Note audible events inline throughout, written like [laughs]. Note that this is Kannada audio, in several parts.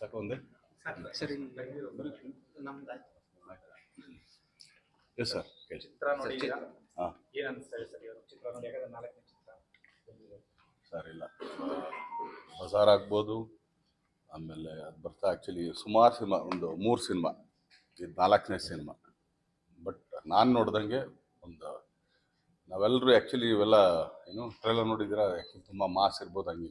ಸಾಕು. ಒಂದೇ ಸರಿ ನಮ್ದು ಎಸ್ ಸರ್ ಚಿತ್ರ. ನೋಡಿದ್ದೀರಾ ಹಾ. ಏನ್ ಸರ್ ಇವರು? ಚಿತ್ರ ನೋಡಿ ಯಾಕಂದ್ರೆ ನಾಲ್ಕನೇ ಚಿತ್ರ. ಸರ್ ಇಲ್ಲ. ಬಜಾರ್ ಆಗ್ಬೋದು ಆಮೇಲೆ ಅದು ಬರ್ತಾ ಆ್ಯಕ್ಚುಲಿ ಸುಮಾರು ಸಿನಿಮಾ ಒಂದು ಮೂರು ಸಿನಿಮಾ. ಇದು ನಾಲ್ಕನೇ ಸಿನಿಮಾ. ಬಟ್ ನಾನು ನೋಡ್ದಂಗೆ ಒಂದು ನಾವೆಲ್ಲರೂ ಆ್ಯಕ್ಚುಲಿ ಇವೆಲ್ಲ ಏನು ಟ್ರೈಲರ್ ನೋಡಿದ್ದೀರಾ? ಆ್ಯಕ್ಚುಲಿ ತುಂಬ ಮಾಸ್ ಇರ್ಬೋದು ಹಂಗೆ.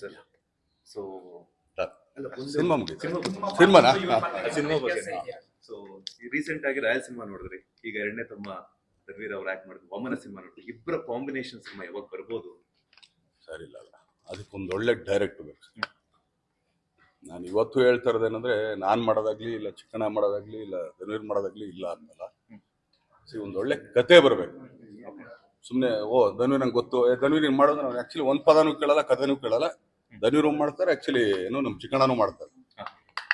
ಸರ್ ಸೊ ಸಿನಿಮಾ ಸಿನಿಮಾನಾ ಸಿನಿಮಾ ಬಗ್ಗೆ ಸೊ ರೀಸೆಂಟ್ ಆಗಿ ರಾಯಲ್ ಸಿನಿಮಾ ನೋಡಿದ್ರಿ. ಈಗ ಎರಡನೇ ತಮ್ಮ ರವೀರ್ ಅವ್ರು ಆಕ್ಟ್ ಮಾಡಿದ್ರು. ವಮನ ಸಿನಿಮಾ ನೋಡಿದ್ರಿ. ಇಬ್ಬರ ಕಾಂಬಿನೇಷನ್ ಸಿನಿಮಾ ಯಾವಾಗ ಬರ್ಬೋದು? ಸರಿ ಇಲ್ಲ ಅಲ್ಲ ಅದಕ್ಕೊಂದು ಒಳ್ಳೆ ಡೈರೆಕ್ಟ್ ಬೇಕು. ನಾನು ಇವತ್ತು ಹೇಳ್ತಾ ಇರೋದೇನಂದ್ರೆ ನಾನು ಮಾಡೋದಾಗ್ಲಿ ಇಲ್ಲ ಚಿಕ್ಕಣ್ಣ ಮಾಡೋದಾಗ್ಲಿ ಇಲ್ಲ ಧನುವೀರ್ ಮಾಡೋದಾಗ್ಲಿ ಇಲ್ಲ ಅನ್ನಲ್ಲ ಸಿ ಒಂದು ಒಳ್ಳೆ ಕತೆ ಬರಬೇಕು. ಸುಮ್ಮನೆ ಓ ಧನ್ವೀರ್ ನಂಗೆ ಗೊತ್ತು. ಧನ್ವೀರ್ ಹಿಂಗೆ ಮಾಡೋದು ನಾವು ಆ್ಯಕ್ಚುಲಿ ಒಂದು ಪದನೂ ಕೇಳಲ್ಲ ಕಥೆನೂ ಕೇಳಲ್ಲ. ಧನುವೀರ್ ಮಾಡ್ತಾರೆ ಆ್ಯಕ್ಚುಲಿ ಏನು ನಮ್ಮ ಚಿಕ್ಕಣ್ಣನೂ ಮಾಡ್ತಾರೆ.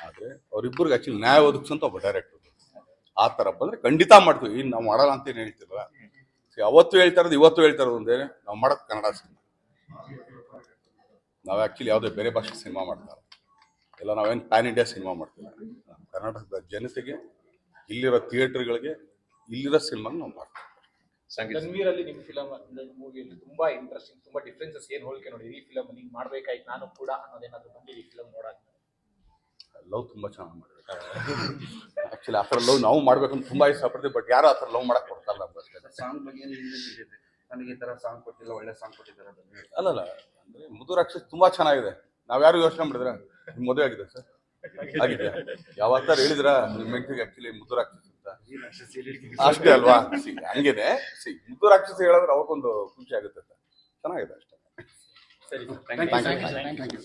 ಆದರೆ ಅವರಿಬ್ಬರು ಆ್ಯಕ್ಚುಲಿ ನ್ಯಾಯ ಒದಗಿಸಂತ ಒಬ್ಬ ಡೈರೆಕ್ಟರ್ ಆ ಥರ ಬಂದರೆ ಖಂಡಿತ ಮಾಡ್ತೀವಿ. ಇನ್ನು ನಾವು ಮಾಡಲ್ಲ ಅಂತ ಏನು ಹೇಳ್ತಿರಲ್ಲ. ಅವತ್ತು ಹೇಳ್ತಾ ಇರೋದು ಇವತ್ತು ಹೇಳ್ತಾ ಇರೋದು ಒಂದೇ ನಾವು ಮಾಡೋದು ಕನ್ನಡ ಸಿನಿಮಾ. ನಾವು ಆ್ಯಕ್ಚುಲಿ ಯಾವುದೇ ಬೇರೆ ಭಾಷೆ ಸಿನಿಮಾ ಮಾಡ್ತಾರೆ. ಇಲ್ಲ ನಾವೇನು ಪ್ಯಾನ್ ಇಂಡಿಯಾ ಸಿನಿಮಾ ಮಾಡ್ತೀವಿ. ಕರ್ನಾಟಕದ ಜನತೆಗೆ ಇಲ್ಲಿರೋ ಥಿಯೇಟರ್ಗಳಿಗೆ ಇಲ್ಲಿರೋ ಸಿನಿಮಾನ ನಾವು ಮಾಡ್ತೀವಿ. ಸಂಗೀತ. ಅಲ್ಲಿ ನಿಮ್ ಫಿಲಮ್ ಮೂವಿಯಲ್ಲಿ ತುಂಬಾ ಇಂಟ್ರೆಸ್ಟಿಂಗ್ ತುಂಬಾ ಡಿಫ್ರೆನ್ಸಸ್ ಏನ್ ಹೋಲಿಕೆ ನೋಡಿ? ಈ ಫಿಲಮ್ ಹಿಂಗ್ ಮಾಡ್ಬೇಕಾಯ್ತು ನಾನು ಕೂಡ ಅನ್ನೋದೇನಾದ್ರು ಬಂದಿದೆ ಈ ಫಿಲಮ್ ನೋಡಕ್ಕೆ ಲವ್ ತುಂಬಾ ಚೆನ್ನಾಗಿ ಮಾಡಿದ್ರು. ಆಕ್ಚುಲಿ ಆ ಥರ ಲವ್ ನಾವು ಮಾಡ್ಬೇಕಂತ ತುಂಬಾ ಇಷ್ಟಪಡ್ತೀವಿ ಬಟ್ ಯಾರು ಆ ಥರ ಲವ್ ಮಾಡಕ್ ಕೊಡ್ತಾರಲ್ಲ ಸಾಂಗ್ ಬಗ್ಗೆ ನನಗೆ ಈ ತರ ಸಾಂಗ್ ಕೊಟ್ಟಿಲ್ಲ ಒಳ್ಳೆ ಸಾಂಗ್ ಕೊಟ್ಟಿದ್ದಾರೆ ಅದನ್ನ ಅಲ್ಲಲ್ಲ ಅಂದ್ರೆ ಮುದು ತುಂಬಾ ಚೆನ್ನಾಗಿದೆ. ಚೆನ್ನಾಗಿದೆ ನಾವ್ಯಾರು ಯೋಚನೆ ಮಾಡಿದ್ರೆ ನಿಮ್ಮ ಮದುವೆ ಆಗಿದೆ ಸರ್. [laughs] ಆಗಿದೆ. ಯಾವತ್ತಾರು ಹೇಳಿದ್ರ ನಿಮ್ಮ ಆಕ್ಚುಲಿ ಮುದು ರಾಕ್ಷಸ್. ಅಂತ ಅಷ್ಟೇ ಅಲ್ವಾ? ಸಿ ಹಂಗೇನೆ. ಸಿ ಮುದ್ದು ರಾಕ್ಷಸ ಹೇಳಿದ್ರೆ ಅವಕ್ಕೊಂದು ಖುಷಿ ಆಗುತ್ತೆ ಅಂತ. ಚೆನ್ನಾಗಿದೆ ಅಷ್ಟೇ. ಸರಿ ಥ್ಯಾಂಕ್ ಯು ಥ್ಯಾಂಕ್ ಯು